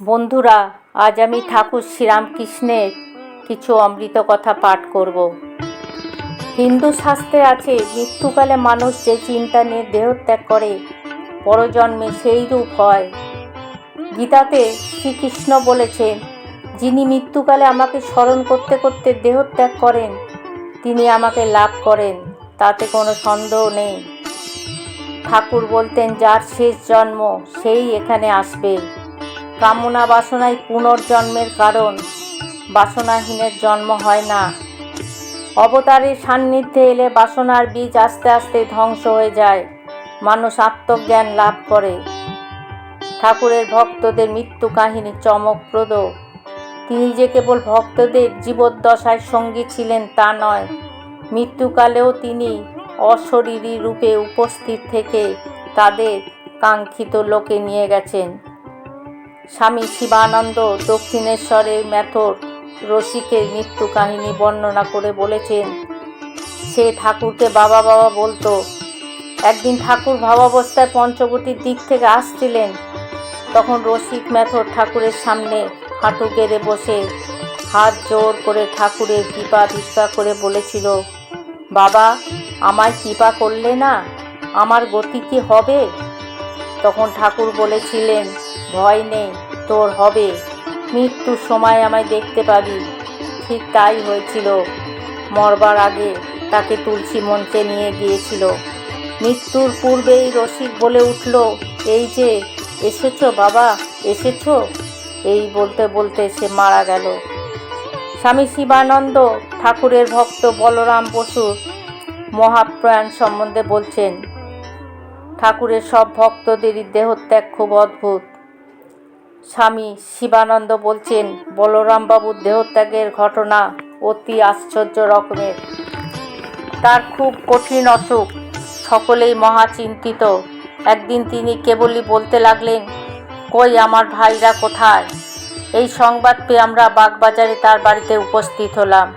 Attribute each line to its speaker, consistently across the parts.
Speaker 1: বন্ধুরা, আজ আমি ঠাকুর শ্রীরামকৃষ্ণের কিছু অমৃত কথা পাঠ করব। হিন্দু শাস্ত্রে আছে, মৃত্যুকালে মানুষ যে চিন্তা নিয়ে দেহত্যাগ করে, পরজন্মে সেই রূপ হয়। গীতাতে শ্রীকৃষ্ণ বলেছেন, যিনি মৃত্যুকালে আমাকে স্মরণ করতে করতে দেহত্যাগ করেন, তিনি আমাকে লাভ করেন, তাতে কোনো সন্দেহ নেই। ঠাকুর বলতেন, যার শেষ জন্ম, সেই এখানে আসবে। কামনা বাসনাই পুনর্জন্মের কারণ। বাসনাহীনের জন্ম হয় না। অবতারের সান্নিধ্যে এলে বাসনার বীজ আস্তে আস্তে ধ্বংস হয়ে যায়। মানুষ আত্মজ্ঞান লাভ করে। ঠাকুরের ভক্তদের মৃত্যু কাহিনী চমকপ্রদ। তিনি যে কেবল ভক্তদের জীবদ্দশায় সঙ্গী ছিলেন তা নয়, মৃত্যুকালেও তিনি অশরীরী রূপে উপস্থিত থেকে তাদের কাঙ্ক্ষিত লোকে নিয়ে গেছেন। স্বামী শিবানন্দ দক্ষিণেশ্বরের ম্যাথর রসিকের মৃত্যু কাহিনী বর্ণনা করে বলেছেন, সে ঠাকুরকে বাবা বাবা বলতো, একদিন ঠাকুর ভাবাবস্থায় পঞ্চবটির দিক থেকে আসছিলেন, তখন রসিক ম্যাথর ঠাকুরের সামনে হাঁটু গেড়ে বসে হাত জোর করে ঠাকুরের কৃপা ভিক্ষা করে বলেছিল, বাবা, আমায় কৃপা করলে না আমার গতি কি হবে? তখন ঠাকুর বলেছিলেন ভয় নেই, তোর হবে। মৃত্যুর সময় আমায় দেখতে পাবি। ঠিক তাই হয়েছিল। মরবার আগে তাকে তুলসী মঞ্চে নিয়ে গিয়েছিল। মৃত্যুর পূর্বেই রসিক বলে উঠল, এই যে, এসেছ বাবা, এসেছ? এই বলতে বলতে সে মারা গেল। স্বামী শিবানন্দ, ঠাকুরের ভক্ত বলরাম বসুর মহাপ্রয়াণ সম্বন্ধে বলছেন, ঠাকুরের সব ভক্তদেরই দেহত্যাগ খুব অদ্ভুত। স্বামী শিবানন্দ বলছেন, বলরামবাবুর দেহত্যাগের ঘটনা অতি আশ্চর্য রকমের। তার খুব কঠিন অসুখ, সকলেই মহা চিন্তিত। একদিন তিনি কেবলই বলতে লাগলেন, কই আমার ভাইরা কোথায়? এই সংবাদ পেয়ে আমরা বাগবাজারে তার বাড়িতে উপস্থিত হলাম।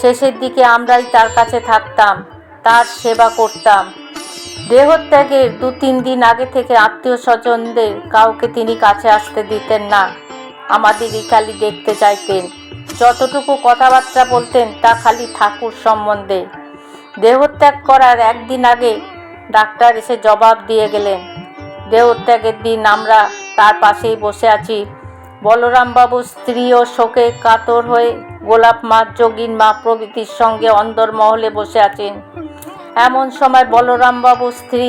Speaker 1: শেষের দিকে আমরাই তার কাছে থাকতাম, তার সেবা করতাম। দেহত্যাগের দু তিন দিন আগে থেকে আত্মীয় স্বজনদের কাউকে তিনি কাছে আসতে দিতেন না। আমাদেরই খালি দেখতে চাইতেন। যতটুকু কথাবার্তা বলতেন, তা খালি ঠাকুর সম্বন্ধে। দেহত্যাগ করার একদিন আগে ডাক্তার এসে জবাব দিয়ে গেলেন, দেহত্যাগের দিন আমরা তার পাশেই বসে আছি। বলরামবাবু স্ত্রী ও শোকে কাতর হয়ে গোলাপ মা যোগিন মা প্রভৃতির সঙ্গে অন্দরমহলে বসে আছেন। এমন সময় বলরামবাবুর স্ত্রী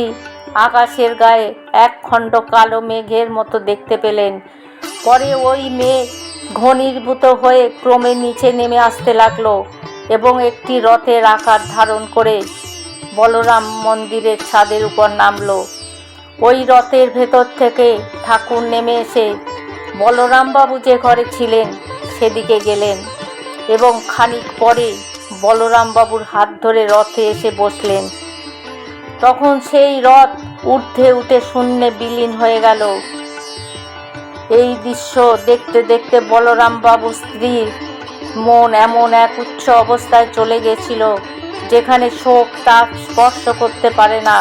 Speaker 1: আকাশের গায়ে এক খণ্ড কালো মেঘের মতো দেখতে পেলেন। পরে ওই মেঘ ঘনীভূত হয়ে ক্রমে নিচে নেমে আসতে লাগল এবং একটি রথের আকার ধারণ করে বলরাম মন্দিরের ছাদের উপর নামলো। ওই রথের ভেতর থেকে ঠাকুর নেমে এসে বলরামবাবু যে ঘরে ছিলেন সেদিকে গেলেন এবং খানিক পরে বলরামবাবুর হাত ধরে রথে এসে বসলেন। তখন সেই রথ ঊর্ধ্বে উঠে শূন্যে বিলীন হয়ে গেল। এই দৃশ্য দেখতে দেখতে বলরামবাবু স্ত্রীর মন এমন এক উচ্চ অবস্থায় চলে গেছিল, যেখানে শোক তাপ স্পর্শ করতে পারে না।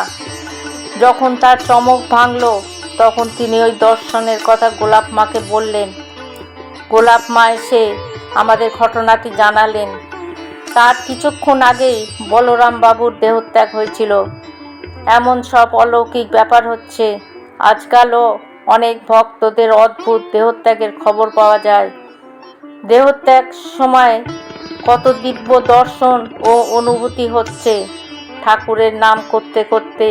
Speaker 1: যখন তার চমক ভাঙল, তখন তিনি ওই দর্শনের কথা গোলাপ মাকে বললেন। গোলাপ মা এসে আমাদের ঘটনাটি জানালেন। তার কিছুক্ষণ আগেই বলরাম বাবুর দেহত্যাগ হয়েছিল। এমন সব অলৌকিক ব্যাপার হচ্ছে, আজকালও অনেক ভক্তদের অদ্ভুত দেহত্যাগের খবর পাওয়া যায়। দেহত্যাগ সময় কত দিব্য দর্শন ও অনুভূতি হচ্ছে। ঠাকুরের নাম করতে করতে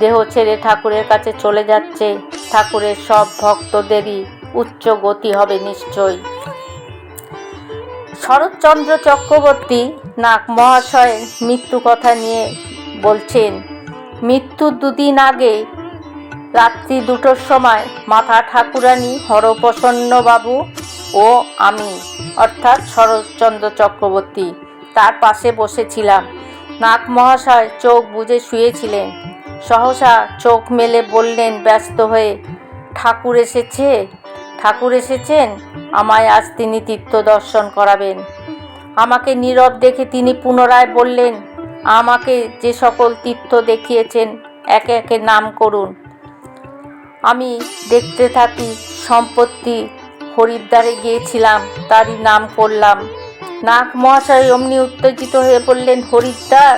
Speaker 1: দেহ ছেড়ে ঠাকুরের কাছে চলে যাচ্ছে। ঠাকুরের সব ভক্তদেরই উচ্চ গতি হবে নিশ্চয়ই। শরৎচন্দ্র চক্রবর্তী নাক মহাশয়ের মৃত্যু কথা নিয়ে বলছেন, মৃত্যুর দুদিন আগে, রাত্রি দুটোর সময় মাথা ঠাকুরানী হরপ্রসন্নবাবু ও আমি, অর্থাৎ শরৎচন্দ্র চক্রবর্তী, তার পাশে বসেছিলাম। নাক মহাশয় চোখ বুজে শুয়েছিলেন। সহসা চোখ মেলে বললেন, ব্যস্ত হয়ে ঠাকুর এসেছে? ঠাকুর এসেছেন? আমায় আজ তিনি তীর্থ দর্শন করাবেন। আমাকে নীরব দেখে তিনি পুনরায় বললেন, আমাকে যে সকল তীর্থ দেখিয়েছেন, একে একে নাম করুন। আমি দেখতে থাকি সম্পত্তি, হরিদ্বারে গিয়েছিলাম, তারই নাম করলাম। নাগ মহাশয় অমনি উত্তেজিত হয়ে বললেন, হরিদ্বার!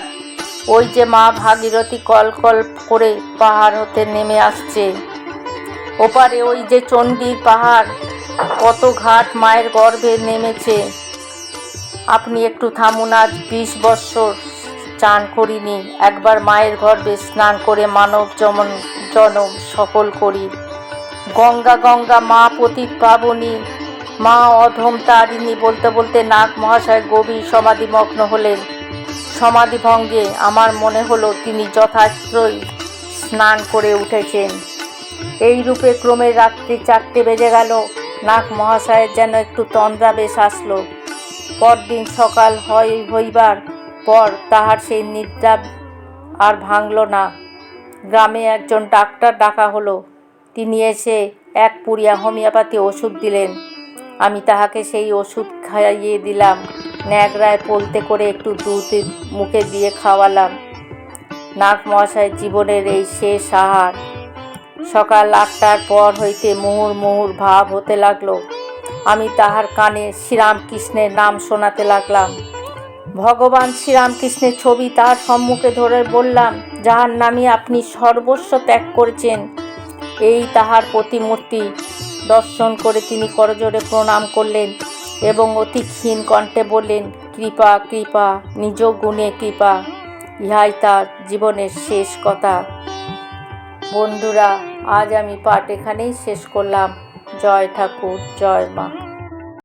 Speaker 1: ওই যে মা ভাগীরথী কল কল করে পাহাড় হতে নেমে আসছে। ওপারে ওই যে চণ্ডীর পাহাড় কত ঘাট মায়ের গর্ভে নেমেছে। আপনি একটু থামুন, আজ বিশ বৎসর চান করিনি। একবার মায়ের গর্ভে স্নান করে মানব জমন, জনম সফল করি। গঙ্গা গঙ্গা, মা পতিত পাবনী, মা অধম তারিণী বলতে বলতে নাগ মহাশয় গভীর সমাধিমগ্ন হলেন। সমাধিভঙ্গে আমার মনে হলো তিনি যথার্থই স্নান করে উঠেছেন। এই রূপে ক্রমে রাত্রি চারটে বেজে গেল। নাগ মহাশয়ের যেন একটু তন্দ্রাবেশ আসলো। পরদিন সকাল হয় হইবার পর তাহার সেই নিদ্রা আর ভাঙল না। গ্রামে একজন ডাক্তার ডাকা হলো। তিনি এসে এক পুরিয়া হোমিওপ্যাথি ওষুধ দিলেন। আমি তাহাকে সেই ওষুধ খাইয়ে দিলাম। ন্যাকড়ায় পলতে করে একটু দুধ মুখে দিয়ে খাওয়ালাম। নাগ মহাশয় জীবনের এই শেষ আহার সকাল আটটার পর হইতে মুহুর মুহুর ভাব হতে লাগল। আমি তাহার কানে শ্রীরামকৃষ্ণের নাম শোনাতে লাগলাম। ভগবান শ্রীরামকৃষ্ণের ছবি তার সম্মুখে ধরে বললাম, যাহার নামে আপনি সর্বস্ব ত্যাগ করেছেন, এই তাহার প্রতিমূর্তি। দর্শন করে তিনি করজোরে প্রণাম করলেন এবং অতি ক্ষীণ কণ্ঠে বললেন, কৃপা কৃপা, নিজ গুণে কৃপা, ইহাই তার জীবনের শেষ কথা। বন্ধুরা আজ আমি পাঠ এখানেই শেষ করলাম। জয় ঠাকুর জয় মা।